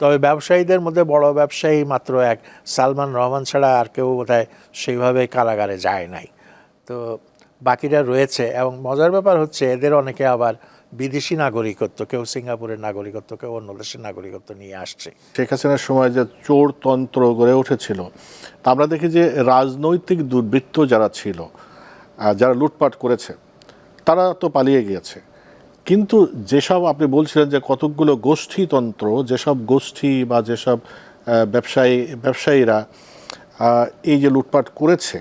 তবে ব্যবসায়ীদের মধ্যে বড় ব্যবসায়ী মাত্র এক। সালমান রহমান ছাড়া আর কেউ বোধহয় সেইভাবে কারাগারে যায় নাই। তো বাকিরা রয়েছে এবং মজার ব্যাপার হচ্ছে এদের অনেকে আবার বিদেশি নাগরিকত্ব, কেউ সিঙ্গাপুরের নাগরিকত্ব, কেউ অন্য দেশের নাগরিকত্ব নিয়ে আসছে। শেখ হাসিনার সময় যে চোরতন্ত্র গড়ে উঠেছিল, তা আমরা দেখি যে রাজনৈতিক দুর্বৃত্ত যারা ছিল যারা লুটপাট করেছে, তারা তো পালিয়ে গিয়েছে। কিন্তু যেসব আপনি বলছিলেন যে কতকগুলো গোষ্ঠীতন্ত্র, যেসব গোষ্ঠী বা যেসব ব্যবসায়ী, ব্যবসায়ীরা এই যে লুটপাট করেছে,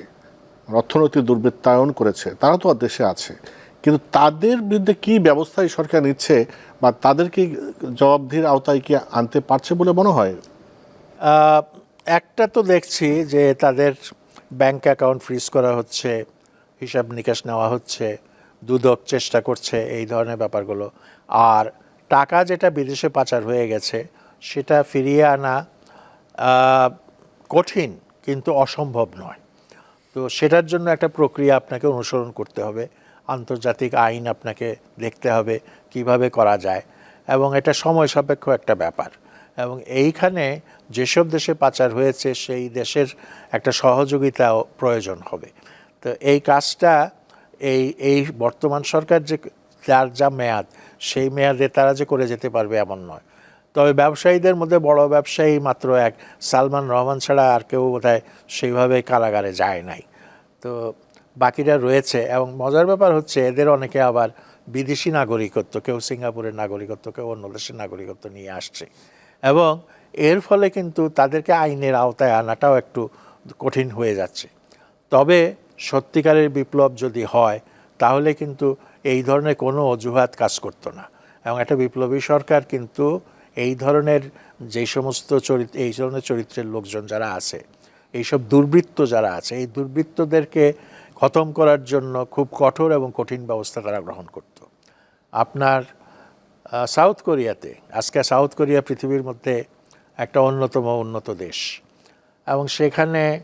অর্থনৈতিক দুর্বৃত্তায়ন করেছে, তারা তো আর দেশে আছে। কিন্তু তাদের বিরুদ্ধে কি ব্যবস্থা এই সরকার নিচ্ছে বা তাদেরকে জবাবদিহির আওতায় কি আনতে পারছে বলে মনে হয়? একটা তো দেখছি যে তাদের ব্যাংক অ্যাকাউন্ট ফ্রিজ করা হচ্ছে, হিসাব নিকাশ নেওয়া হচ্ছে দুদক চেষ্টা করছে এই ধরনের ব্যাপারগুলো। আর টাকা যেটা বিদেশে পাচার হয়ে গেছে, সেটা ফিরিয়ে আনা কঠিন কিন্তু অসম্ভব নয়। তো সেটার জন্য একটা প্রক্রিয়া আপনাকে অনুসরণ করতে হবে। আন্তর্জাতিক আইন আপনাকে দেখতে হবে কীভাবে করা যায়। এবং এটা সময় সাপেক্ষ একটা ব্যাপার। এবং এইখানে যেসব দেশে পাচার হয়েছে, সেই দেশের একটা সহযোগিতাও প্রয়োজন হবে। তো এই কাজটা এই এই বর্তমান সরকার যে যার যা মেয়াদ, সেই মেয়াদে তারা যে করে যেতে পারবে এমন নয়। তবে ব্যবসায়ীদের মধ্যে বড় ব্যবসায়ী মাত্র এক, সালমান রহমান ছাড়া আর কেউ বোধহয় সেইভাবে কারাগারে যায় নাই। তো বাকিরা রয়েছে এবং মজার ব্যাপার হচ্ছে এদের অনেকে আবার বিদেশি নাগরিকত্ব, কেউ সিঙ্গাপুরের নাগরিকত্ব, কেউ অন্য দেশের নাগরিকত্ব নিয়ে আসছে। এবং এর ফলে কিন্তু তাদেরকে আইনের আওতায় আনাটাও একটু কঠিন হয়ে যাচ্ছে। তবে সত্যিকারের বিপ্লব যদি হয়, তাহলে কিন্তু এই ধরনের কোনো অজুহাত কাজ করতো না। এবং একটা বিপ্লবী সরকার কিন্তু এই ধরনের যেই সমস্ত চরিত্র এই ধরনের চরিত্রের লোকজন যারা আছে, এইসব দুর্বৃত্ত যারা আছে, এই দুর্বৃত্তদেরকে খতম করার জন্য খুব কঠোর এবং কঠিন ব্যবস্থা তারা গ্রহণ করত। আপনার সাউথ কোরিয়াতে, আজকে সাউথ কোরিয়া পৃথিবীর মধ্যে একটা অন্যতম উন্নত দেশ। এবং সেখানে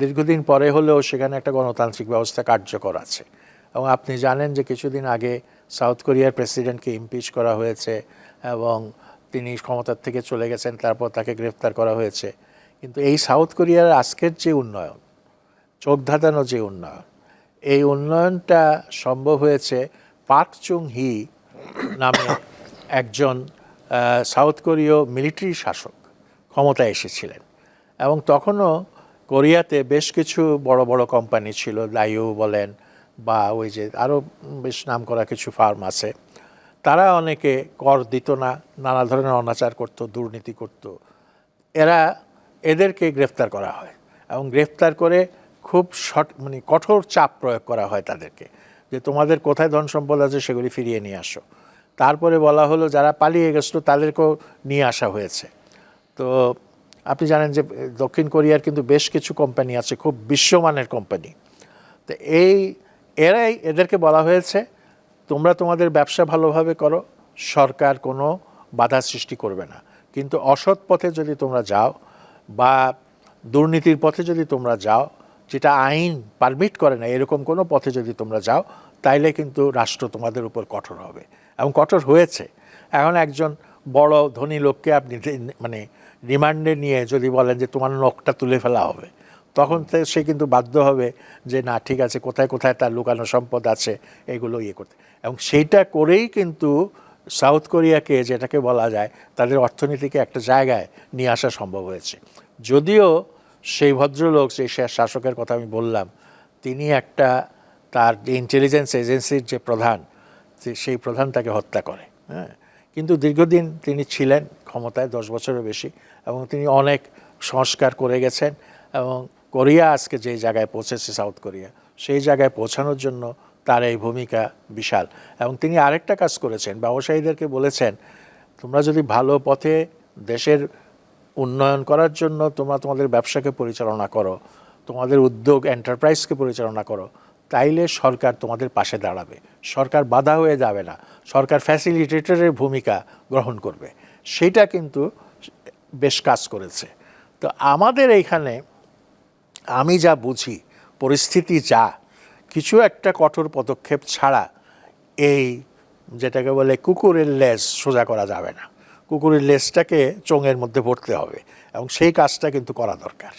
দীর্ঘদিন পরে হলেও সেখানে একটা গণতান্ত্রিক ব্যবস্থা কার্যকর আছে। এবং আপনি জানেন যে কিছুদিন আগে সাউথ কোরিয়ার প্রেসিডেন্টকে ইমপিচ করা হয়েছে এবং তিনি ক্ষমতার থেকে চলে গেছেন, তারপর তাকে গ্রেফতার করা হয়েছে। কিন্তু এই সাউথ কোরিয়ার আজকের যে উন্নয়ন চোখ ধাঁধানো যে উন্নয়ন, এই উন্নয়নটা সম্ভব হয়েছে পার্ক চুং হি নামে একজন সাউথ কোরীয় মিলিটারি শাসক ক্ষমতায় এসেছিলেন। এবং তখনও কোরিয়াতে বেশ কিছু বড় বড় কোম্পানি ছিল, লাইউ বলেন বা ওই যে আরও বেশ নাম করা কিছু ফার্ম আছে। তারা অনেকে কর দিত না, নানা ধরনের অনাচার করত, দুর্নীতি করত। এরা এদেরকে গ্রেফতার করা হয় এবং গ্রেফতার করে খুব শর্ট মানে কঠোর চাপ প্রয়োগ করা হয় তাদেরকে যে তোমাদের কোথায় ধন সম্পদ আছে সেগুলি ফিরিয়ে নিয়ে আসো। তারপরে বলা হলো, যারা পালিয়ে গেছিল তাদেরকেও নিয়ে আসা হয়েছে। তো আপনি জানেন যে দক্ষিণ কোরিয়ার কিন্তু বেশ কিছু কোম্পানি আছে, খুব বিশ্বমানের কোম্পানি। তো এই, এরাই এদেরকে বলা হয়েছে, তোমরা তোমাদের ব্যবসা ভালোভাবে করো, সরকার কোনো বাধা সৃষ্টি করবে না। কিন্তু অসৎ পথে যদি তোমরা যাও বা দুর্নীতির পথে যদি তোমরা যাও, যেটা আইন পারমিট করে না, এরকম কোনো পথে যদি তোমরা যাও, তাইলে কিন্তু রাষ্ট্র তোমাদের উপর কঠোর হবে। এবং কঠোর হয়েছে। এখন একজন বড় ধনী লোককে আপনি মানে রিমান্ডে নিয়ে যদি বলেন যে তোমার নখটা তুলে ফেলা হবে, তখন সে কিন্তু বাধ্য হবে যে না, ঠিক আছে, কোথায় কোথায় তার লুকানো সম্পদ আছে, এগুলো ইয়ে করতে। এবং সেইটা করেই কিন্তু সাউথ কোরিয়াকে যেটাকে বলা যায়, তাদের অর্থনীতিকে একটা জায়গায় নিয়ে আসা সম্ভব হয়েছে। যদিও সেই ভদ্রলোক, সেই শাসকের কথা আমি বললাম, তিনি একটা তার যে ইন্টেলিজেন্স এজেন্সির যে প্রধান সেই প্রধান তাকে হত্যা করে হ্যাঁ। কিন্তু দীর্ঘদিন তিনি ছিলেন ক্ষমতায় দশ বছরের বেশি এবং তিনি অনেক সংস্কার করে গেছেন এবং কোরিয়া আজকে যে জায়গায় পৌঁছেছে, সাউথ কোরিয়া, সেই জায়গায় পৌঁছানোর জন্য তার এই ভূমিকা বিশাল। এবং তিনি আরেকটা কাজ করেছেন, ব্যবসায়ীদেরকে বলেছেন, তোমরা যদি ভালো পথে দেশের উন্নয়ন করার জন্য তোমরা তোমাদের ব্যবসাকে পরিচালনা করো, তোমাদের উদ্যোগ এন্টারপ্রাইজকে পরিচালনা করো, তাইলে সরকার তোমাদের পাশে দাঁড়াবে। সরকার বাধা হয়ে যাবে না। সরকার ফ্যাসিলিটেটরের ভূমিকা গ্রহণ করবে। সেটা কিন্তু বেশ কাজ করেছে। তো আমাদের এইখানে আমি যা বুঝি, পরিস্থিতি যা, কিছু একটা কঠোর পদক্ষেপ ছাড়া এই যেটাকে বলে কুকুরের লেজ সোজা করা যাবে না। কুকুরের লেজটাকে চোঙের মধ্যে ভরতে হবে এবং সেই কাজটা কিন্তু করা দরকার।